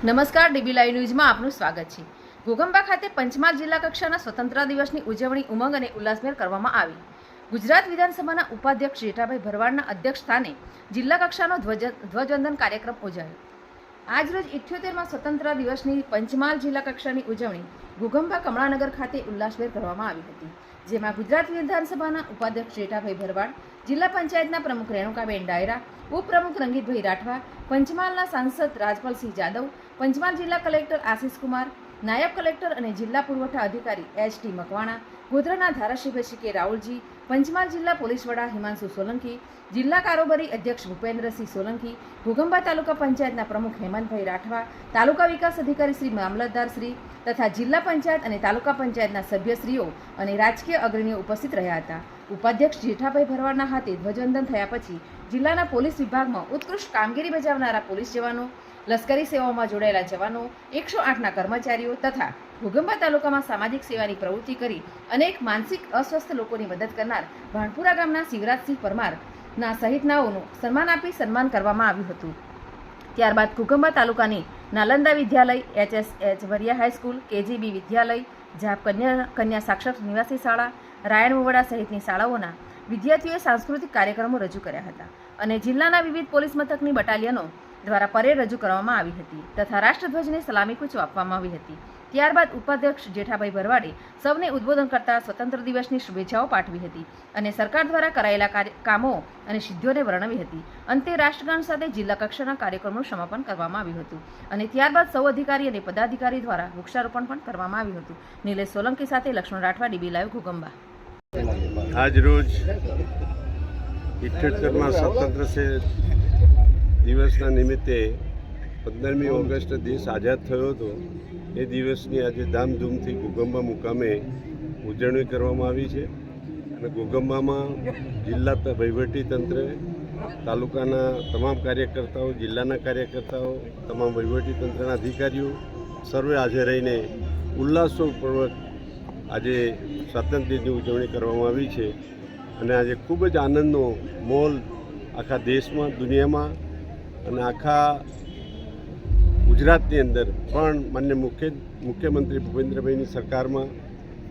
નમસ્કાર, dB live ન્યૂઝમાં આપનું સ્વાગત છે. ઘોઘંબા ખાતે પંચમહાલ જિલ્લા કક્ષાના સ્વતંત્ર દિવસની ઉજવણી ઉમંગ અને ઉલ્લાસભેર કરવામાં આવી. ગુજરાત વિધાનસભાના ઉપાધ્યક્ષ જેઠાભાઈ ભરવાડના અધ્યક્ષ સ્થાને જિલ્લા કક્ષાનો ધ્વજ, ધ્વજવંદન કાર્યક્રમ યોજાયો આજરોજ ઇઠ્યોતેરમાં સ્વતંત્ર દિવસની પંચમહાલ જિલ્લા કક્ષાની ઉજવણી ઘોગંબા કમળાનગર ખાતે ઉલ્લાસભેર કરવામાં આવી હતી, જેમાં ગુજરાત વિધાનસભાના ઉપાધ્યક્ષ જેઠાભાઈ ભરવાડ, જિલ્લા પંચાયતના પ્રમુખ રેણુકાબેન ડાયરા, ઉપપ્રમુખ રંગીતભાઈ રાઠવા, પંચમહાલના સાંસદ રાજપાલસિંહ જાદવ, પંચમહાલ જિલ્લા કલેક્ટર આશિષ કુમાર, નાયબ કલેક્ટર અને જિલ્લા પુરવઠા અધિકારી એચ ટી મકવાણા ગોધરાના ધારાસભ્ય શ્રી કે રાહુલજી, પંચમહાલ જિલ્લા પોલીસ વડા હિમાંશુ સોલંકી, જિલ્લા કારોબારી અધ્યક્ષ ભૂપેન્દ્રસિંહ સોલંકી, ભૂગંબા તાલુકા પંચાયતના પ્રમુખ હેમંતભાઈ રાઠવા, તાલુકા વિકાસ અધિકારી શ્રી મામલતદાર શ્રી તથા જિલ્લા પંચાયત અને તાલુકા પંચાયતના સભ્યશ્રીઓ અને રાજકીય અગ્રણીઓ ઉપસ્થિત રહ્યા હતા. ઉપાધ્યક્ષ જેઠાભાઈ ભરવાડના હાથે ધ્વજવંદન થયા પછી જિલ્લાના પોલીસ વિભાગમાં ઉત્કૃષ્ટ કામગીરી બજાવનારા પોલીસ જવાનો લશ્કરી સેવાઓમાં જોડાયેલા જવાનો, એકસો આઠના કર્મચારીઓ તથા ભૂગંબા તાલુકામાં સામાજિક સેવાની પ્રવૃત્તિ કરી અનેક માનસિક અસ્વસ્થ લોકોની મદદ કરનાર ભાણપુરા ગામના શિવરાજસિંહ પરમારના સહિતનાઓનું સન્માન આપી સન્માન કરવામાં આવ્યું હતું. ત્યારબાદ ઘોગંબા તાલુકાની Nalanda Vidyalaya, H S H Variya high school, K G B Vidyalaya, જાપ કન્યા કન્યા સાક્ષર નિવાસી શાળા, રાયણ વવડા સહિતની શાળાઓના વિદ્યાર્થીઓએ સાંસ્કૃતિક કાર્યક્રમો રજૂ કર્યા હતા અને જિલ્લાના વિવિધ પોલીસ મથકની બટાલિયનો દ્વારા પરેડ રજૂ કરવામાં આવી હતી તથા રાષ્ટ્રધ્વજને સલામી કૂચો આપવામાં આવી હતી. ત્યારબાદ ઉપાધ્યક્ષ જેઠાભાઈ ભરવાડે સૌને ઉદ્બોધન કરતા સ્વતંત્ર દિવસની શુભેચ્છાઓ પાઠવી હતી અને સરકાર દ્વારા કરાયેલા કાર્ય- કામો અને સિદ્ધિઓને વર્ણવી હતી. અંતે રાષ્ટ્રગાન સાથે જિલ્લા કક્ષાના કાર્યક્રમનું સમાપન કરવામાં આવ્યું હતું અને ત્યારબાદ સૌ અધિકારી અને પદાધિકારી દ્વારા વૃક્ષારોપણ પણ કરવામાં આવ્યું હતું. નિલેશ સોલંકી સાથે લક્ષ્મણ રાઠવા, ડીબી લાઈવ ઘોગંબા. આજ રોજ દિવસના નિમિત્તે પંદરમી ઓગસ્ટ દેશ આઝાદ થયો હતો. એ દિવસની આજે ધામધૂમથી ગોગંબા મુકામે ઉજવણી કરવામાં આવી છે. અને ગોગંબામાં જિલ્લા ત- વહીવટી તંત્ર, તાલુકાના તમામ કાર્યકર્તાઓ, જિલ્લાના કાર્યકર્તાઓ, તમામ વહીવટી તંત્રના અધિકારીઓ સર્વે હાજર રહીને ઉલ્લાસપૂર્વક આજે સ્વાતંત્ર્ય દિનની ઉજવણી કરવામાં આવી છે. અને આજે ખૂબ જ આનંદનો મોલ આખા દેશમાં, દુનિયામાં અને આખા ગુજરાતની અંદર પણ માન્ય મુખ્ય મુખ્યમંત્રી ભૂપેન્દ્રભાઈની સરકારમાં,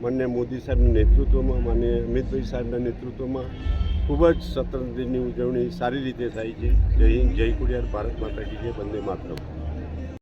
માન્ય મોદી સાહેબના નેતૃત્વમાં, માન્ય અમિતભાઈ સાહેબના નેતૃત્વમાં ખૂબ જ સ્વતંત્ર ઉજવણી સારી રીતે થાય છે. જય હિન્દ, જય કુડિયાર, ભારત માતા કી જય, વંદે માતરમ.